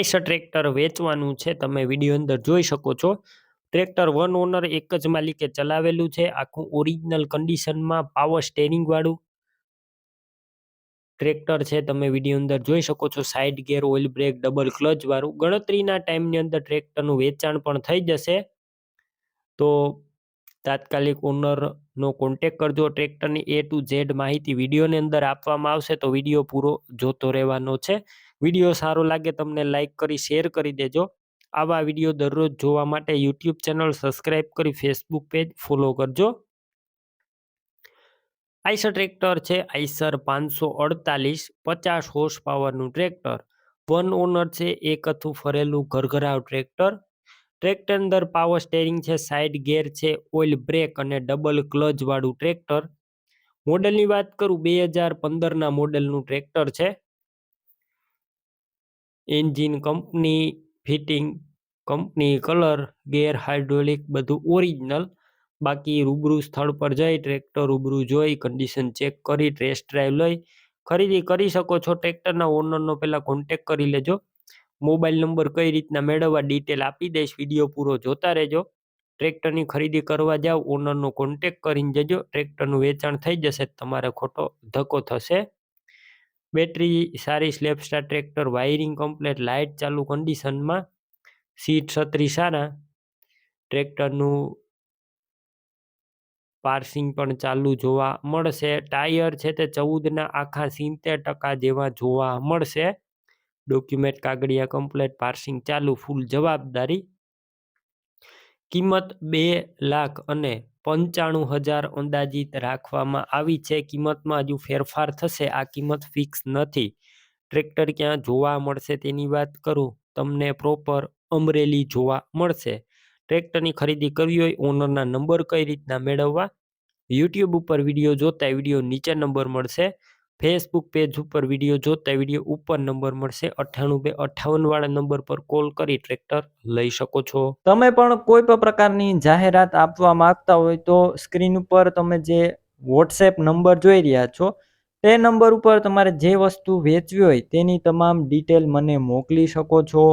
Eicher tractor વેચવાનું છે, તમે વીડિયો અંદર જોઈ શકો છો. ટ્રેક્ટર વન ઓનર એક જ માલિકે ચલાવેલું છે, આખું ઓરિજિનલ કન્ડિશનમાં પાવર સ્ટેરિંગ વાળું. ટ્રેક્ટર છે, તમે વીડિયો અંદર જોઈ શકો છો side gear oil brake double clutch વાળું. ગણતરીના ટાઈમની અંદર ટ્રેક્ટરનું વેચાણ પણ થઈ જશે. તો તાત્કાલિક ઓનરનો કોન્ટેક કરજો. ટ્રેક્ટરની એ ટુ ઝેડ માહિતી વિડીયોની અંદર આપવામાં આવશે તો વીડિયો પૂરો જોતો રહેવાનો છે. વીડિયો સારો લાગે તમને લાઇક કરી શેર કરી દેજો. આવા વીડિયો દરરોજ જોવા માટે યુટ્યુબ ચેનલ સબસ્ક્રાઇબ કરી ફેસબુક પેજ ફોલો કરજો. આઈસર ટ્રેક્ટર છે. આઈસર પાંચસો અડતાલીસ, પચાસ હોર્સ પાવરનું ટ્રેક્ટર વન ઓનર છે. એક હતું ફરેલું ઘરઘરાવ ટ્રેક્ટર ટ્રેક્ટર અંદર પાવર સ્ટેરિંગ છે સાઇડ ગેર છે, ઓઇલ બ્રેક અને ડબલ ક્લચવાળું ટ્રેક્ટર. મોડલની વાત કરું, બે હજાર પંદરના મોડલનું ટ્રેક્ટર છે. Engine company, fitting company, colour, gear, hydraulic, બધું ઓરિજિનલ. બાકી રૂબરૂ સ્થળ પર જઈ, ટ્રેક્ટર રૂબરૂ જોઈ, કન્ડિશન ચેક કરી, ટેસ્ટ ડ્રાઈવ લઈ. ખરીદી કરી શકો છો, ટ્રેક્ટરના ઓનરનો પહેલાં કોન્ટેક કરી લેજો. મોબાઈલ નંબર કઈ રીતના મેળવવા ડિટેલ આપી દઈશ વીડિયો પૂરો જોતા રહેજો. ટ્રેક્ટરની ખરીદી કરવા જાવ ઓનરનો કોન્ટેક કરીને જજો. ટ્રેક્ટરનું વેચાણ થઈ જશે તમારે ખોટો ધક્કો થશે. બેટરી સારી સ્લેપસ્ટાર ટ્રેક્ટર વાયરિંગ કમ્પ્લેટ લાઇટ ચાલુ કન્ડિશનમાં સીટ છત્રી સારા ટ્રેક્ટરનું પાર્સિંગ પણ ચાલુ જોવા મળશે. ટાયર છે તે ચૌદના આખા સિત્તેર ટકા જેવા જોવા મળશે. ડોક્યુમેન્ટ કાગળિયા કમ્પ્લેટ પાર્સિંગ ચાલુ ફૂલ જવાબદારી. કિંમત બે લાખ અને પંચાણું હજાર અંદાજિત રાખવામાં આવી છે. કિંમતમાં હજુ ફેરફાર થશે. આ કિંમત ફિક્સ નથી. ટ્રેક્ટર ક્યાં જોવા મળશે તેની વાત કરું? તમને પ્રોપર અમરેલી જોવા મળશે. ટ્રેક્ટરની ખરીદી કરવી હોય ઓનરના નંબર કઈ રીતના મેળવવા? યુટ્યુબ ઉપર વીડિયો જોતા વીડિયો નીચે નંબર મળશે. ફેસબુક પેજ ઉપર વીડિયો જોતા વીડિયો ઉપર નંબર મળશે અઠ્ઠાણું બે અઠ્ઠાવન વાળા નંબર પર કોલ કરી ટ્રેક્ટર લઈ શકો છો. તમે પણ કોઈ પણ પ્રકારની જાહેરાત આપવા માંગતા હોય તો સ્ક્રીન ઉપર તમે જે વોટ્સએપ નંબર જોઈ રહ્યા છો, તે નંબર ઉપર તમારે જે વસ્તુ વેચવી હોય તેની તમામ ડિટેલ મને મોકલી શકો છો.